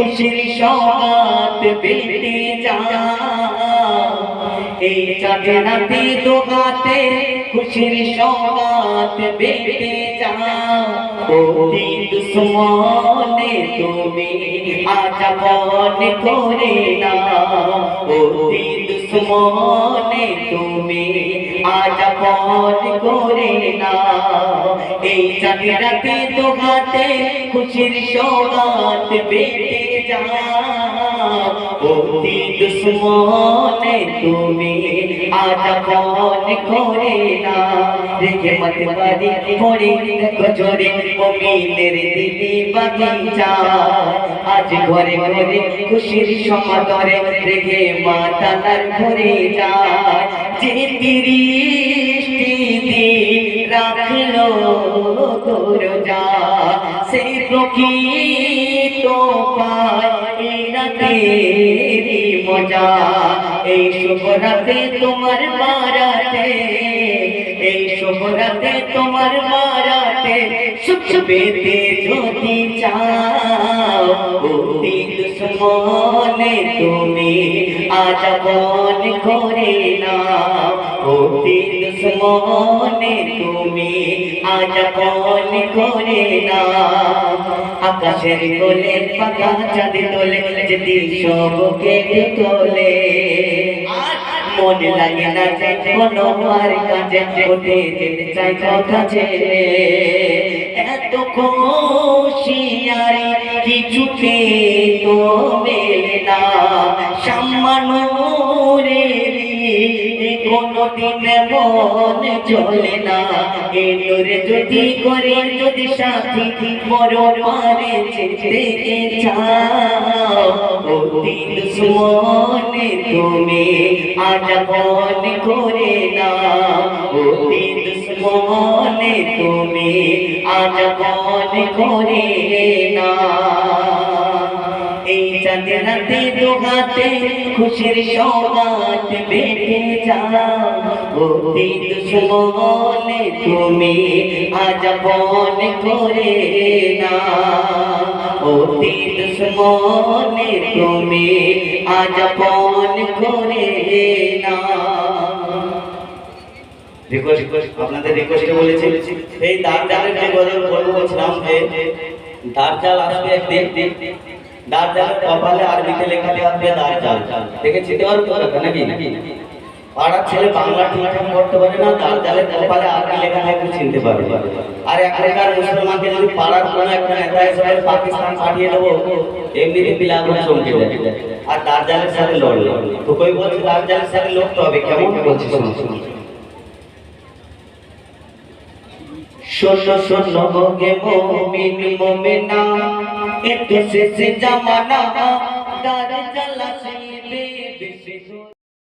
খুশির সগাত বেটে যা এই চাঁদে রাতে দোগাতে খুশির সগাত বেটে যা ওই দুশ্মনে তুমি আজাবন করে না ওই দুশ্মনে তুমি আজাবন করে না এই চাঁদে রাতে দোগাতে খুশির সগাত বেটে যা অতি দুশ্মনে তুমি আজ ঘরে ঘরে খুশির সমাদরে রেখে মাতালার ঘরে যায়। যে তিরিশটি দিন রাখল এই রাতেরই মজা। এই শুভ তোমার বারাতে এই শুভ রাতে তোমার বারাতে সুখ পেতে যদি চাও অতি দুশ্মনে তুমি আজবন করে না অতি দুশ্মনে তুমি আজবন করে না আকাশের কোলে পাকা চাঁদ তোলে সবকে তোলে। মন লাগে না যে আর কাজে ওঠে যেতে চাই কথা এত খুশিয়ারি কিছুতে তো কোনদিন মন চলে না? এলোরে যদি করে, যদি সাথী মর পারে যেতে চাও? তুমি আজ করে না অতি দুশ্মনে তুমি আজ মন করে না রাতে দোগাতে খুশির সৌগাত বেঁধে যাও অতি দুশ্মনে তুমি আজ বন করে না অতি দুশ্মনে তুমি আজ বন করে না রিকোয়েস্ট আপনাদের রিকোয়েস্টে বলেছি। এই দার্জালের যে গজল বলব বলছিলাম যে দার্জাল আসবে একদিন। দার্জালের কপালে আরবিতে লেখা দেওয়া হবে দার্জাল দেখে চিনতে পারব কথা নাকি? পাড়ার ছেলে বাংলা ঠিকঠাক পড়তে পারে না দার্জালের কপালে আরবি লেখা থাকলে চিনতে পারবে আর এখানকার মুসলমানকে যদি পাড়ার কোনো একটা নেতা হিসেবে পাকিস্তান পাঠিয়ে দেবো, এমনিতে বিলাগুন চমকে যায় আর দার্জালের সাথে লড়লো তো কই বলছে দার্জালের সাথে লড়তে হবে? কেমন বলছে শোনো। শোনো গে মোমিন, মোমেনা। একটু শেষে জামানা